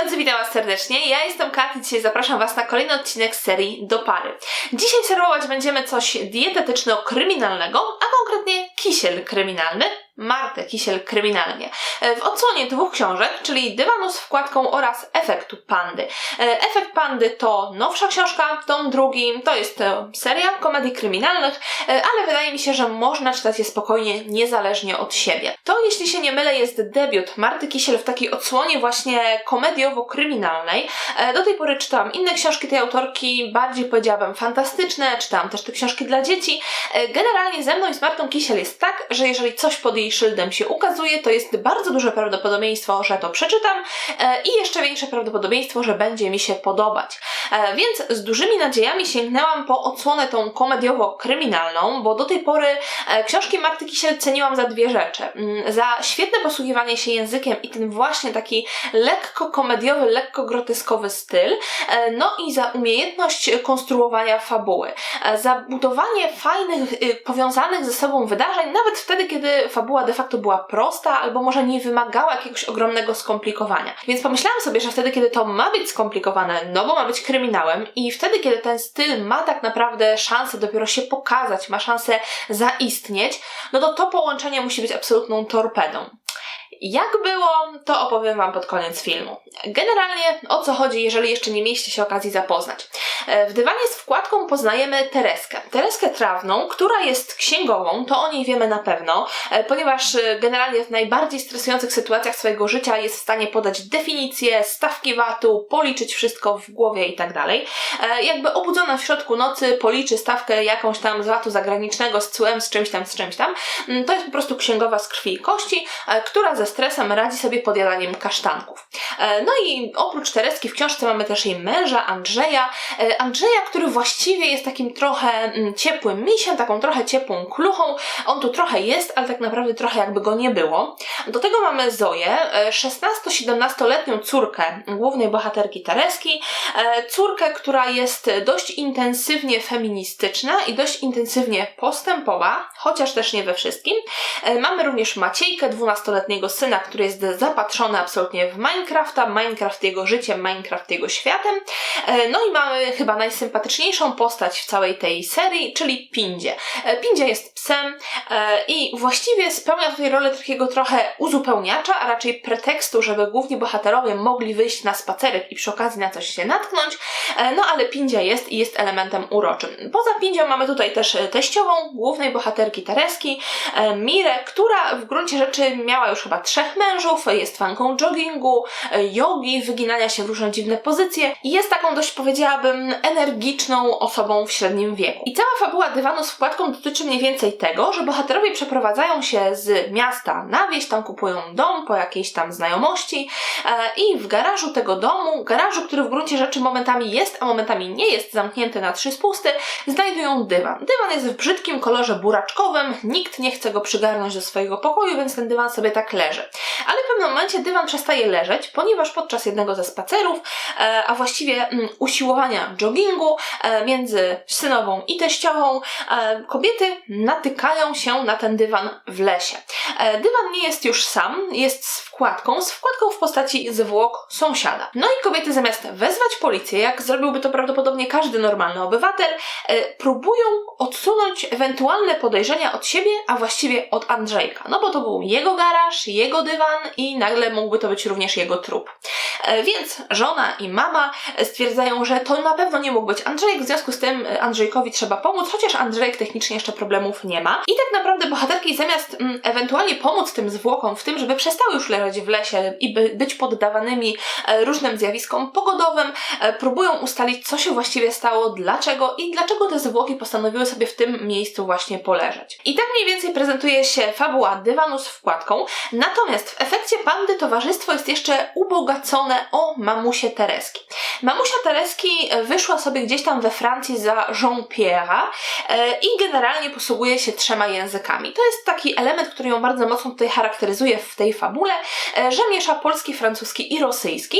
drodzy, witam Was serdecznie. Ja jestem Kat i dzisiaj zapraszam Was na kolejny odcinek serii Do Pary. Dzisiaj serwować będziemy coś dietetyczno-kryminalnego, a konkretnie kisiel kryminalny. Martę Kisiel kryminalnie. E, W odsłonie dwóch książek, czyli Dywanu z wkładką oraz Efektu Pandy. E, Efekt Pandy to nowsza książka, tom drugi, to jest e, seria komedii kryminalnych, ale wydaje mi się, że można czytać je spokojnie, niezależnie od siebie. To, jeśli się nie mylę, jest debiut Marty Kisiel w takiej odsłonie właśnie komediowo-kryminalnej. Do tej pory czytałam inne książki tej autorki, bardziej powiedziałabym fantastyczne, czytałam też te książki dla dzieci. Generalnie ze mną i z Martą Kisiel jest tak, że jeżeli coś pod jej szyldem się ukazuje, to jest bardzo duże prawdopodobieństwo, że to przeczytam e, i jeszcze większe prawdopodobieństwo, że będzie mi się podobać. E, Więc z dużymi nadziejami sięgnęłam po odsłonę tą komediowo-kryminalną, bo do tej pory e, książki Marty Kisiel ceniłam za dwie rzeczy. Mm, Za świetne posługiwanie się językiem i ten właśnie taki lekko komediowy, lekko groteskowy styl, no i za umiejętność konstruowania fabuły. Za budowanie fajnych, y, powiązanych ze sobą wydarzeń, nawet wtedy, kiedy fabuła de facto była prosta, albo może nie wymagała jakiegoś ogromnego skomplikowania. Więc pomyślałam sobie, że wtedy, kiedy to ma być skomplikowane, no bo ma być kryminałem, i wtedy, kiedy ten styl ma tak naprawdę szansę dopiero się pokazać, ma szansę zaistnieć, no to to połączenie musi być absolutną torpedą. Jak było, to opowiem Wam pod koniec filmu. Generalnie o co chodzi, jeżeli jeszcze nie mieliście się okazji zapoznać. E, W dywanie z wkładką poznajemy Tereskę. Tereskę Trawną, która jest księgową, to o niej wiemy na pewno, e, ponieważ e, generalnie w najbardziej stresujących sytuacjach swojego życia jest w stanie podać definicję, stawki VAT-u, policzyć wszystko w głowie i tak dalej. Jakby obudzona w środku nocy policzy stawkę jakąś tam z VAT-u zagranicznego, z cłem, z czymś tam, z czymś tam. Mm, To jest po prostu księgowa z krwi i kości, która ze stresem radzi sobie pod jadaniem kasztanków. E, No i oprócz Tereski w książce mamy też jej męża, Andrzeja. E, Andrzeja, który właściwie jest takim trochę mm, ciepłym misiem, taką trochę ciepłą kluchą. On tu trochę jest, ale tak naprawdę trochę jakby go nie było. Do tego mamy Zoję, e, 16-17-letnią córkę głównej bohaterki Tereski. E, Córkę, która jest dość intensywnie feministyczna i dość intensywnie postępowa, chociaż też nie we wszystkim. E, Mamy również Maciejkę, 12-letniego syna, który jest zapatrzony absolutnie w Minecrafta, Minecraft jego życiem, Minecraft jego światem. E, No i mamy chyba najsympatyczniejszą postać w całej tej serii, czyli Pindzie. E, Pindzie jest psem e, i właściwie spełnia tutaj rolę takiego trochę uzupełniacza, a raczej pretekstu, żeby główni bohaterowie mogli wyjść na spacerek i przy okazji na coś się natknąć. No ale Pindzia jest i jest elementem uroczym. Poza Pindzią mamy tutaj też teściową głównej bohaterki Tereski, Mirę, która w gruncie rzeczy miała już chyba trzech mężów, jest fanką joggingu, jogi, wyginania się w różne dziwne pozycje i jest taką dość powiedziałabym energiczną osobą w średnim wieku. I cała fabuła dywanu z wkładką dotyczy mniej więcej tego, że bohaterowie przeprowadzają się z miasta na wieś, tam kupują dom po jakiejś tam znajomości e, i w garażu tego domu, garażu, który w gruncie rzeczy momentami jest, a momentami nie jest zamknięty na trzy spusty, znajdują dywan. Dywan jest w brzydkim kolorze buraczkowym, nikt nie chce go przygarnąć do swojego pokoju, więc ten dywan sobie tak leży. Ale w pewnym momencie dywan przestaje leżeć, ponieważ podczas jednego ze spacerów, e, a właściwie mm, usiłowania joggingu e, między synową i teściową, e, kobiety natykają się na ten dywan w lesie. Dywan nie jest już sam, jest z wkładką, z wkładką w postaci zwłok sąsiada. No i kobiety zamiast wezwać policję, jak zrobiłby to prawdopodobnie każdy normalny obywatel, próbują odsunąć ewentualne podejrzenia od siebie, a właściwie od Andrzejka. No bo to był jego garaż, jego dywan i nagle mógłby to być również jego trup. E, Więc żona i mama stwierdzają, że to na pewno nie mógł być Andrzejek, w związku z tym e, Andrzejkowi trzeba pomóc, chociaż Andrzejek technicznie jeszcze problemów nie ma. I tak naprawdę bohaterki zamiast mm, ewentualnie pomóc tym zwłokom w tym, żeby przestały już leżeć w lesie i by, być poddawanymi e, różnym zjawiskom pogodowym, e, próbują ustalić, co się właściwie stało, dlaczego i dlaczego te zwłoki postanowiły sobie w tym miejscu właśnie poleżeć. I tak mniej więcej prezentuje się fabuła dywanu z wkładką, natomiast w efekcie pandy towarzystwo jest jeszcze ubogacone o mamusię Tereski. Mamusia Tereski e, wyszła sobie gdzieś tam we Francji za Jean-Pierre'a e, i generalnie posługuje się trzema językami. To jest taki element, który ją bardzo mocno tutaj charakteryzuje w tej fabule, e, że miesza polski, francuski i rosyjski,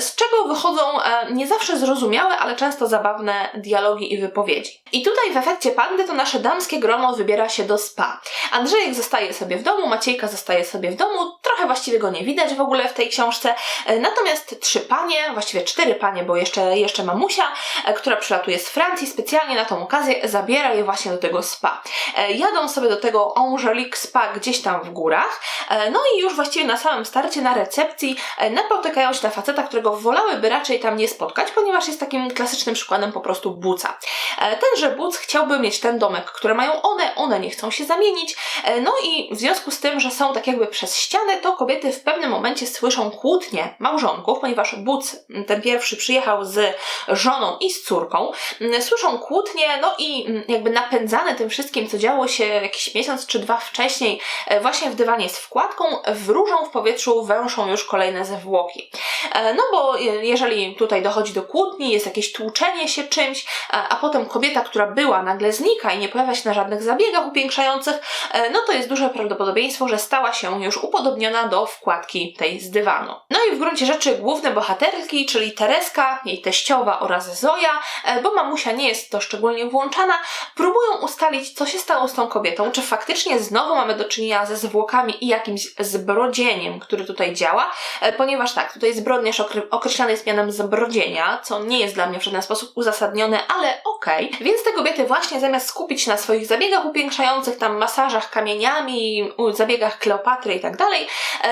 z czego wychodzą e, nie zawsze zrozumiałe, ale często zabawne dialogi i wypowiedzi. I tutaj w efekcie pandy to nasze damskie grono wybiera się do spa. Andrzejek zostaje sobie w domu, Maciejka zostaje sobie w domu, trochę właściwie go nie widać w ogóle w tej książce, e, natomiast trzy panie, właściwie cztery panie, bo jeszcze, jeszcze mamusia, e, która przylatuje z Francji, specjalnie na tą okazję zabiera je właśnie do tego spa. E, Jadą sobie do tego Angelique Spa gdzieś tam w górach, no i już właściwie na samym starcie na recepcji napotykają się na faceta, którego wolałyby raczej tam nie spotkać, ponieważ jest takim klasycznym przykładem po prostu buca. Tenże buc chciałby mieć ten domek, który mają one, one nie chcą się zamienić, no i w związku z tym, że są tak jakby przez ścianę, to kobiety w pewnym momencie słyszą kłótnie małżonków, ponieważ buc, ten pierwszy, przyjechał z żoną i z córką, słyszą kłótnie, no i m, jakby napędzane tym wszystkim, co działo się jakiś miesiąc czy dwa wcześniej, e, właśnie w dywanie z wkładką, wróżą w powietrzu, węszą już kolejne zwłoki. E, No bo je- jeżeli tutaj dochodzi do kłótni, jest jakieś tłuczenie się czymś, a, a potem kobieta, która była, nagle znika i nie pojawia się na żadnych zabiegach upiększających, e, no to jest duże prawdopodobieństwo, że stała się już upodobniona do wkładki tej z dywanu. No i w gruncie rzeczy główne bohaterki, czyli Tereska, jej teściowa oraz Zoja, e, bo mamusia nie jest to szczególnie włączana, próbują ustalić, co się stało z tą kobietą, czy faktycznie znowu mamy do czynienia ze zwłokami i jakimś zbrodzieniem, który tutaj działa, e, ponieważ tak, tutaj zbrodniarz okre- określany jest mianem zbrodzienia, co nie jest dla mnie w żaden sposób uzasadnione, ale okej. Więc te kobiety właśnie zamiast skupić się na swoich zabiegach upiększających, tam masażach kamieniami, zabiegach Kleopatry i tak dalej,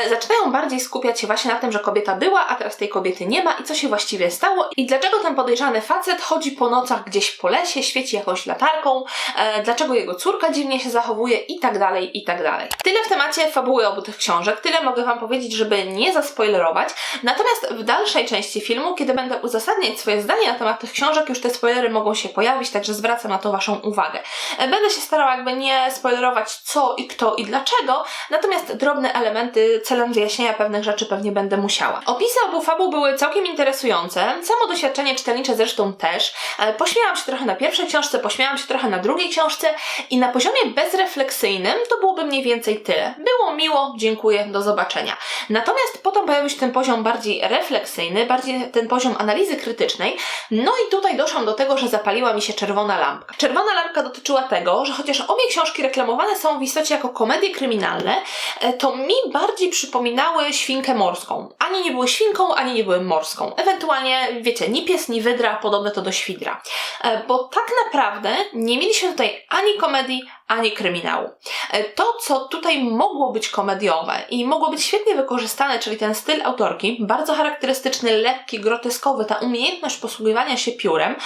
zaczynają bardziej skupiać się właśnie na tym, że kobieta była, a teraz tej kobiety nie ma i co się właściwie stało i dlaczego ten podejrzany facet chodzi po nocach gdzieś po lesie, świeci jakąś latarką, e, dlaczego jego córka dziwnie się zachowuje i tak dalej, i tak dalej. Tyle w temacie fabuły obu tych książek, tyle mogę Wam powiedzieć, żeby nie zaspoilerować, natomiast w dalszej części filmu, kiedy będę uzasadniać swoje zdanie na temat tych książek, już te spoilery mogą się pojawić, także zwracam na to Waszą uwagę. E, Będę się starała jakby nie spoilerować co i kto i dlaczego, natomiast drobne elementy celem wyjaśnienia pewnych rzeczy pewnie będę musiała. Opisy obu fabuł były całkiem interesujące, samo doświadczenie czytelnicze zresztą też. E, Pośmiałam się trochę na pierwszej książce, pośmiałam się trochę na drugiej książce i na poziomie bezrefleksyjnym to byłoby mniej więcej tyle. Było miło, dziękuję, do zobaczenia. Natomiast potem pojawił się ten poziom bardziej refleksyjny, bardziej ten poziom analizy krytycznej, no i tutaj doszłam do tego, że zapaliła mi się czerwona lampka. Czerwona lampka dotyczyła tego, że chociaż obie książki reklamowane są w istocie jako komedie kryminalne, e, to mi bardziej przypominały świnkę morską. Ani nie były świnką, ani nie były morską. Ewentualnie, wiecie, ni pies, ni wydra, podobne to do świdra. E, Bo tak naprawdę nie mieliśmy tutaj ani komedii, ani kryminału. E, To, co tutaj mogło być komediowe i mogło być świetnie wykorzystane, czyli ten styl autorki, bardzo charakterystyczny, lekki, groteskowy, ta umiejętność posługiwania się piórem,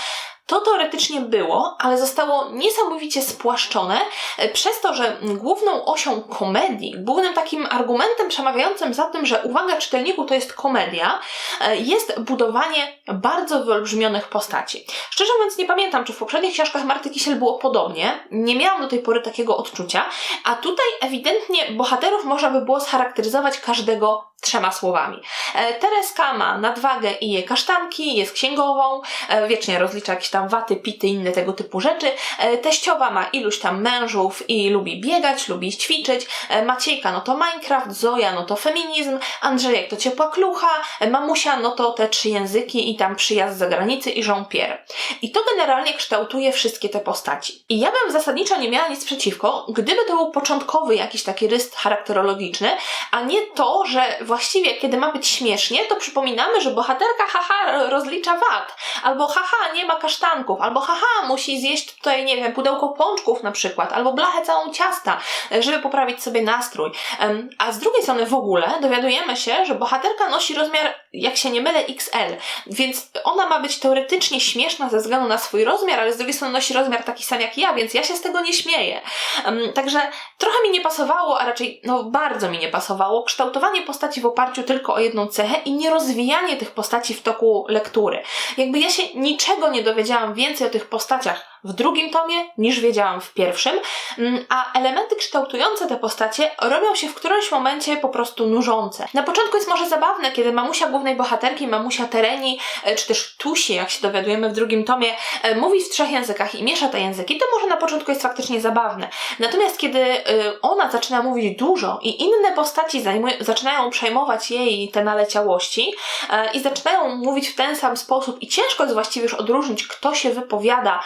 to teoretycznie było, ale zostało niesamowicie spłaszczone e, przez to, że główną osią komedii, głównym takim argumentem przemawiającym za tym, że uwaga czytelniku to jest komedia, e, jest budowanie bardzo wyolbrzymionych postaci. Szczerze mówiąc nie pamiętam, czy w poprzednich książkach Marty Kisiel było podobnie, nie miałam do tej pory takiego odczucia, a tutaj ewidentnie bohaterów można by było scharakteryzować każdego trzema słowami. E, Tereska ma nadwagę i je kasztanki, jest księgową, e, wiecznie rozlicza jakieś tam waty, pity, inne tego typu rzeczy. E, Teściowa ma iluś tam mężów i lubi biegać, lubi ćwiczyć. Maciejka no to Minecraft, Zoja no to feminizm, Andrzejek to ciepła klucha, mamusia no to te trzy języki i tam przyjazd z zagranicy i Jean-Pierre. I to generalnie kształtuje wszystkie te postaci. I ja bym zasadniczo nie miała nic przeciwko, gdyby to był początkowy jakiś taki rys charakterologiczny, a nie to, że właściwie kiedy ma być śmiesznie, to przypominamy, że bohaterka haha rozlicza wat, albo haha nie ma kasztanków, albo haha musi zjeść tutaj, nie wiem, pudełko pączków na przykład, albo blachę całą ciasta, żeby poprawić sobie nastrój. A z drugiej strony w ogóle dowiadujemy się, że bohaterka nosi rozmiar, jak się nie mylę, XL, więc ona ma być teoretycznie śmieszna ze względu na swój rozmiar, ale z drugiej strony nosi rozmiar taki sam jak ja, więc ja się z tego nie śmieję. Także trochę mi nie pasowało, a raczej no bardzo mi nie pasowało kształtowanie postaci w oparciu tylko o jedną cechę i nie rozwijanie tych postaci w toku lektury. Jakby ja się niczego nie dowiedziałam więcej o tych postaciach w drugim tomie niż wiedziałam w pierwszym, Mm, a elementy kształtujące te postacie robią się w którymś momencie po prostu nużące. Na początku jest może zabawne, kiedy mamusia głównej bohaterki, mamusia Tereni, e, czy też Tusi, jak się dowiadujemy w drugim tomie, e, mówi w trzech językach i miesza te języki, to może na początku jest faktycznie zabawne. Natomiast kiedy e, ona zaczyna mówić dużo i inne postaci zaczynają przejmować jej te naleciałości i zaczynają mówić w ten sam sposób i ciężko jest właściwie już odróżnić, kto się wypowiada,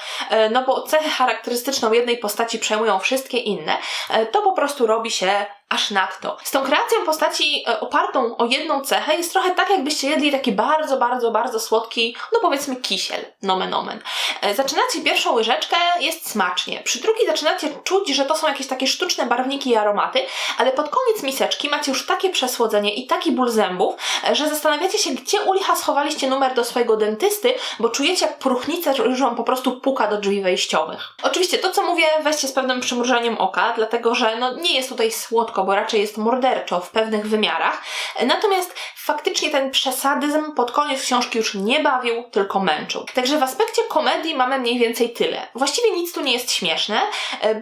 no bo cechę charakterystyczną jednej postaci przejmują wszystkie inne, e, to po prostu robi się aż nadto. Z tą kreacją postaci e, opartą o jedną cechę jest trochę tak, jakbyście jedli taki bardzo, bardzo, bardzo słodki, no powiedzmy kisiel, nomen omen. E, Zaczynacie pierwszą łyżeczkę, jest smacznie. Przy drugiej zaczynacie czuć, że to są jakieś takie sztuczne barwniki i aromaty, ale pod koniec miseczki macie już takie przesłodzenie i taki ból zębów, e, że zastanawiacie się, gdzie u licha schowaliście numer do swojego dentysty, bo czujecie jak próchnica już wam po prostu puka do drzwi wejściowych. Oczywiście to, co mówię, weźcie z pewnym przymrużeniem oka, dlatego że no, nie jest tutaj słodko, bo raczej jest morderczo w pewnych wymiarach. Natomiast faktycznie ten przesadyzm pod koniec książki już nie bawił, tylko męczył. Także w aspekcie komedii mamy mniej więcej tyle. Właściwie nic tu nie jest śmieszne,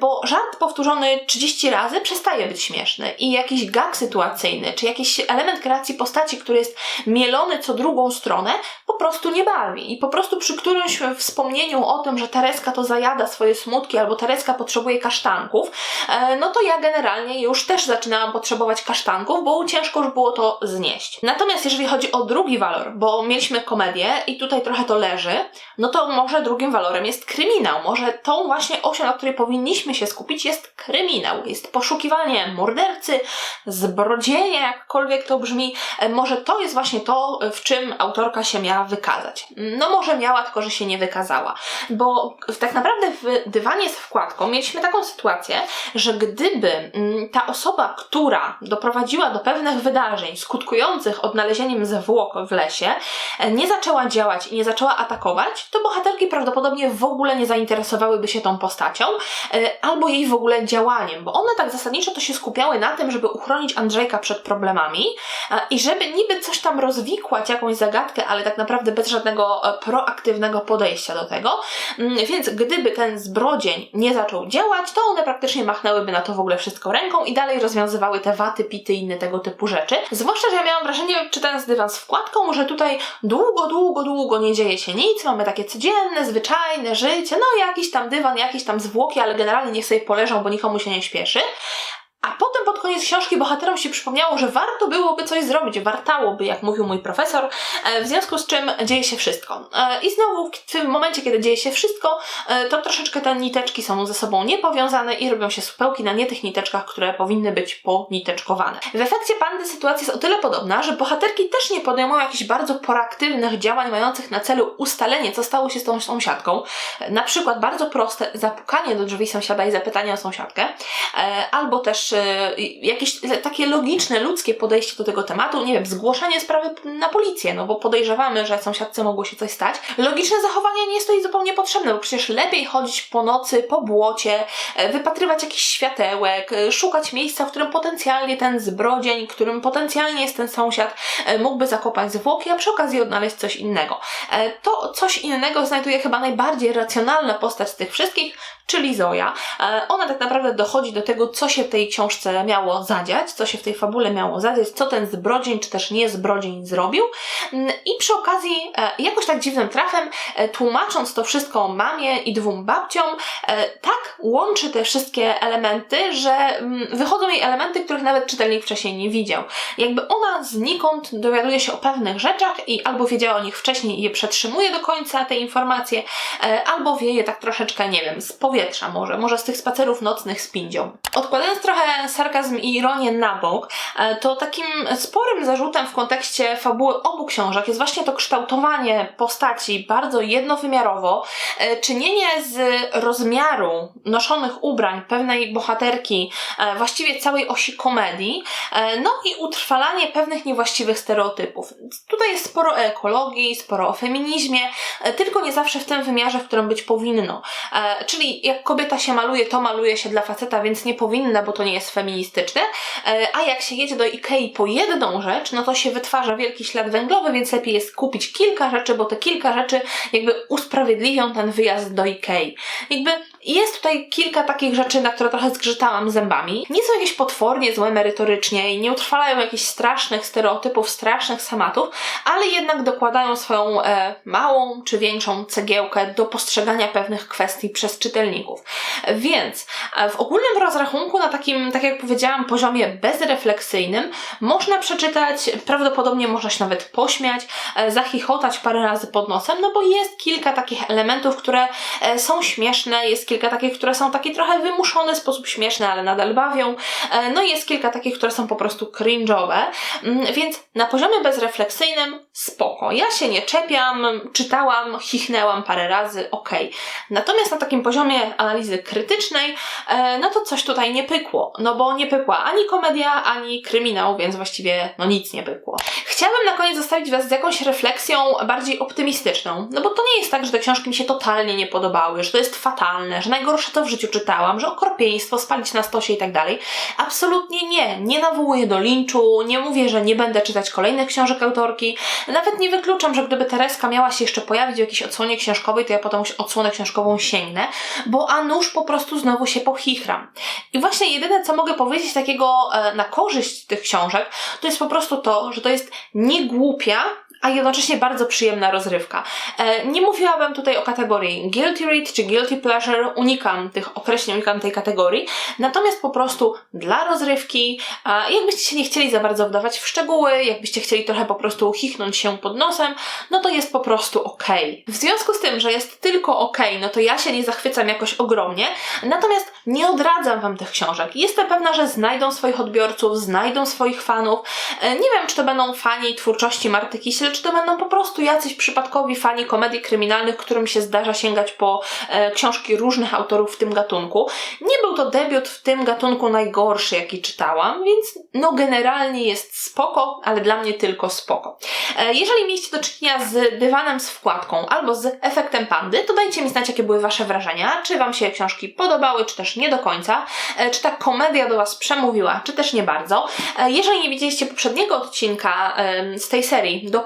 bo żart powtórzony 30 razy przestaje być śmieszny i jakiś gag sytuacyjny, czy jakiś element kreacji postaci, który jest mielony co drugą stronę, po prostu nie bawi. I po prostu przy którymś wspomnieniu o tym, że Tereska to zajada swoje smutki albo Tereska potrzebuje kasztanków, e, no to ja generalnie już też zaczynałam potrzebować kasztanków, bo ciężko już było to znieść. Natomiast jeżeli chodzi o drugi walor, bo mieliśmy komedię i tutaj trochę to leży, no to może drugim walorem jest kryminał. Może tą właśnie osią, na której powinniśmy się skupić, jest kryminał. Jest poszukiwanie mordercy, zbrodzieja, jakkolwiek to brzmi. E, Może to jest właśnie to, w czym autorka się miała wykazać. No może miała, tylko że się nie wykazała. Bo tak naprawdę w dywanie z wkładką mieliśmy taką sytuację, że gdyby mm, ta osoba, która doprowadziła do pewnych wydarzeń skutkujących odnalezieniem zwłok w lesie, e, nie zaczęła działać i nie zaczęła atakować, to bohaterki prawdopodobnie w ogóle nie zainteresowałyby się tą postacią, e, albo jej w ogóle działaniem, bo one tak zasadniczo to się skupiały na tym, żeby uchronić Andrzejka przed problemami i żeby niby coś tam rozwikłać, jakąś zagadkę, ale tak naprawdę bez żadnego e, proaktywnego podejścia do tego. Mm, Więc gdyby ten zbrodzień nie zaczął działać, to one praktycznie machnęłyby na to w ogóle wszystko ręką i dalej rozwiązywały te waty, pity i inne tego typu rzeczy. Zwłaszcza, że ja miałam wrażenie, czytając dywan z wkładką, że tutaj długo, długo, długo nie dzieje się nic, mamy takie codzienne, zwyczajne życie, no jakiś tam dywan, jakieś tam zwłoki, ale generalnie niech sobie poleżą, bo nikomu się nie śpieszy. A potem pod koniec książki bohaterom się przypomniało, że warto byłoby coś zrobić, wartałoby, jak mówił mój profesor, e, w związku z czym dzieje się wszystko. E, I znowu w tym momencie, kiedy dzieje się wszystko, e, to troszeczkę te niteczki są ze sobą niepowiązane i robią się supełki na nie tych niteczkach, które powinny być poniteczkowane. W efekcie pandy sytuacja jest o tyle podobna, że bohaterki też nie podejmują jakichś bardzo proaktywnych działań mających na celu ustalenie, co stało się z tą sąsiadką. Na przykład bardzo proste zapukanie do drzwi sąsiada i zapytanie o sąsiadkę, albo też jakieś takie logiczne, ludzkie podejście do tego tematu, nie wiem, zgłoszenie sprawy na policję, no bo podejrzewamy, że sąsiadce mogło się coś stać. Logiczne zachowanie nie jest tutaj zupełnie potrzebne, bo przecież lepiej chodzić po nocy, po błocie, e, wypatrywać jakichś światełek, e, szukać miejsca, w którym potencjalnie ten zbrodzień, którym potencjalnie jest ten sąsiad, e, mógłby zakopać zwłoki, a przy okazji odnaleźć coś innego. To coś innego znajduje chyba najbardziej racjonalna postać z tych wszystkich, czyli Zoja. Ona tak naprawdę dochodzi do tego, co się w tej książce miało zadziać, co się w tej fabule miało zadziać, co ten zbrodzień, czy też nie zbrodzień zrobił. Mm, I przy okazji, e, jakoś tak dziwnym trafem, e, tłumacząc to wszystko mamie i dwóm babciom, e, tak łączy te wszystkie elementy, że mm, wychodzą jej elementy, których nawet czytelnik wcześniej nie widział. Jakby ona znikąd dowiaduje się o pewnych rzeczach i albo wiedziała o nich wcześniej i je przetrzymuje do końca, te informacje, albo wie je tak troszeczkę, nie wiem, z powietrza może, może z tych spacerów nocnych z pindzią. Odkładając trochę sarkazm i ironię na bok, e, to takim sporym zarzutem w kontekście fabuły obu książek jest właśnie to kształtowanie postaci bardzo jednowymiarowo, e, czynienie z rozmiaru noszonych ubrań pewnej bohaterki, e, właściwie całej osi komedii, no i utrwalanie pewnych niewłaściwych stereotypów. Tutaj jest sporo o ekologii, sporo o feminizmie, tylko nie zawsze w tym wymiarze, w którym być powinno. Czyli jak kobieta się maluje, to maluje się dla faceta, więc nie powinna, bo to nie jest feministyczne, E, a jak się jedzie do Ikei po jedną rzecz, no to się wytwarza wielki ślad węglowy, więc lepiej jest kupić kilka rzeczy, bo te kilka rzeczy jakby usprawiedliwią ten wyjazd do Ikei. Jakby jest tutaj kilka takich rzeczy, na które trochę zgrzytałam zębami. Nie są jakieś potwornie złe merytorycznie i nie utrwalają jakichś strasznych stereotypów, strasznych schematów, ale jednak dokładają swoją e, małą czy większą cegiełkę do postrzegania pewnych kwestii przez czytelników. Więc e, w ogólnym rozrachunku na takim, tak jak powiedziałam, poziomie bezrefleksyjnym można przeczytać, prawdopodobnie można się nawet pośmiać, e, zachichotać parę razy pod nosem, no bo jest kilka takich elementów, które e, są śmieszne, jest kilka takich, które są takie trochę wymuszone sposób śmieszny, ale nadal bawią, e, no i jest kilka takich, które są po prostu cringe'owe, Mm, więc na poziomie bezrefleksyjnym spoko. Ja się nie czepiam, czytałam, chichnęłam parę razy, okej. Natomiast na takim poziomie analizy krytycznej, e, no to coś tutaj nie pykło. No bo nie pykła ani komedia, ani kryminał, więc właściwie no nic nie pykło. Chciałabym na koniec zostawić Was z jakąś refleksją bardziej optymistyczną. No bo to nie jest tak, że te książki mi się totalnie nie podobały, że to jest fatalne, że najgorsze to w życiu czytałam, że okropieństwo, spalić na stosie i tak dalej. Absolutnie nie. Nie nawołuję do linczu, nie mówię, że nie będę czytać kolejnych książek autorki. Nawet nie wykluczam, że gdyby Tereska miała się jeszcze pojawić w jakiejś odsłonie książkowej, to ja potem odsłonę książkową sięgnę, bo a nuż po prostu znowu się pochichram. I właśnie jedyne, co mogę powiedzieć takiego e, na korzyść tych książek, to jest po prostu to, że to jest nie głupia, a jednocześnie bardzo przyjemna rozrywka. E, nie mówiłabym tutaj o kategorii guilty read czy guilty pleasure, unikam tych określeń, unikam tej kategorii, natomiast po prostu dla rozrywki, jakbyście się nie chcieli za bardzo wdawać w szczegóły, jakbyście chcieli trochę po prostu chichnąć się pod nosem, no to jest po prostu ok. W związku z tym, że jest tylko ok, no to ja się nie zachwycam jakoś ogromnie, natomiast nie odradzam Wam tych książek. Jestem pewna, że znajdą swoich odbiorców, znajdą swoich fanów. E, Nie wiem, czy to będą fani twórczości Marty Kisiel, czy to będą po prostu jacyś przypadkowi fani komedii kryminalnych, którym się zdarza sięgać po e, książki różnych autorów w tym gatunku. Nie był to debiut w tym gatunku najgorszy, jaki czytałam, więc no generalnie jest spoko, ale dla mnie tylko spoko. E, jeżeli mieliście do czynienia z dywanem z wkładką albo z efektem pandy, to dajcie mi znać, jakie były Wasze wrażenia, czy Wam się książki podobały, czy też nie do końca, e, czy ta komedia do Was przemówiła, czy też nie bardzo. E, Jeżeli nie widzieliście poprzedniego odcinka em, z tej serii do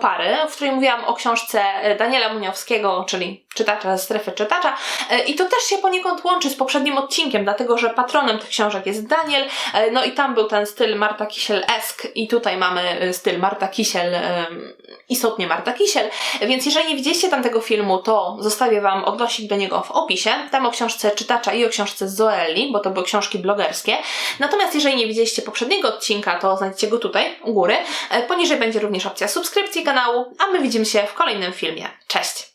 w której mówiłam o książce e, Daniela Muniowskiego, czyli czytacza ze strefy czytacza, e, i to też się poniekąd łączy z poprzednim odcinkiem, dlatego że patronem tych książek jest Daniel, e, no i tam był ten styl Marta Kisiel-esk i tutaj mamy e, styl Marta Kisiel, istotnie Marta Kisiel, więc jeżeli nie widzieliście tamtego filmu, to zostawię Wam odnosik do niego w opisie, tam o książce czytacza i o książce Zoeli, bo to były książki blogerskie. Natomiast jeżeli nie widzieliście poprzedniego odcinka, to znajdziecie go tutaj, u góry. Poniżej będzie również opcja subskrypcji kanału, a my widzimy się w kolejnym filmie. Cześć!